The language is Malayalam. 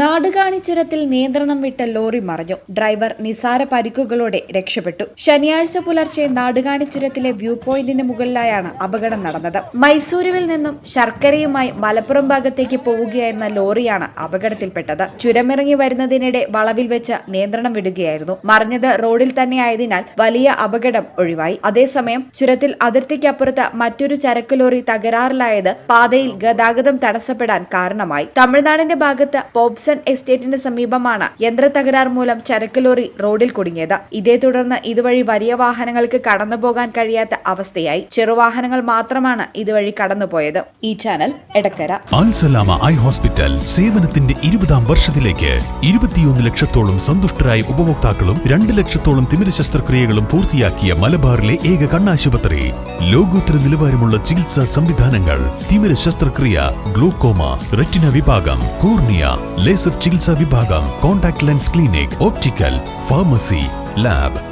നാടുകാണി ചുരത്തിൽ നിയന്ത്രണം വിട്ട ലോറി മറിഞ്ഞു. ഡ്രൈവർ നിസാര പരിക്കുകളോടെ രക്ഷപ്പെട്ടു. ശനിയാഴ്ച പുലർച്ചെ നാടുകാണിച്ചുരത്തിലെ വ്യൂ പോയിന്റിന് മുകളിലായാണ് അപകടം നടന്നത്. മൈസൂരുവിൽ നിന്നും ശർക്കരയുമായി മലപ്പുറം ഭാഗത്തേക്ക് പോവുകയായിരുന്ന ലോറിയാണ് അപകടത്തിൽപ്പെട്ടത്. ചുരമിറങ്ങി വരുന്നതിനിടെ വളവിൽ വെച്ച് നിയന്ത്രണം വിടുകയായിരുന്നു. മറിഞ്ഞത് റോഡിൽ തന്നെ ആയതിനാൽ വലിയ അപകടം ഒഴിവായി. അതേസമയം ചുരത്തിൽ അതിർത്തിക്കപ്പുറത്ത് മറ്റൊരു ചരക്ക് ലോറി തകരാറിലായത് പാതയിൽ ഗതാഗതം തടസ്സപ്പെടാൻ കാരണമായി. തമിഴ്നാടിന്റെ ഭാഗത്ത് പോപ്സൺ എസ്റ്റേറ്റിന് സമീപമാണ് യന്ത്ര തകരാർ മൂലം ചരക്ക് ലോറി റോഡിൽ കുടുങ്ങിയത്. ഇതേ തുടർന്ന് ഇതുവഴി വലിയ വാഹനങ്ങൾക്ക് കടന്നുപോകാൻ കഴിയാത്ത അവസ്ഥയായി ചെറുവാഹനങ്ങൾ മാത്രമാണ് ഇതുവഴി കടന്നുപോയത്. ഈ channel Edakkara. Alsalama eye hospital സേവനത്തിന്റെ ഇരുപതാം വർഷത്തിലേക്ക് ഇരുപത്തിയൊന്ന് ലക്ഷത്തോളം സന്തുഷ്ടരായ ഉപഭോക്താക്കളും രണ്ട് ലക്ഷത്തോളം തിമിര ശസ്ത്രക്രിയകളും പൂർത്തിയാക്കിയ മലബാറിലെ ഏക കണ്ണാശുപത്രി. ലോകോത്തര നിലവാരമുള്ള ചികിത്സാ സംവിധാനങ്ങൾ തിമിര ശസ്ത്രക്രിയ ഗ്ലൂക്കോമ റെറ്റിന വിഭാഗം കോർണിയ ലേസർ ചികിത്സാ വിഭാഗം contact lens clinic optical pharmacy lab.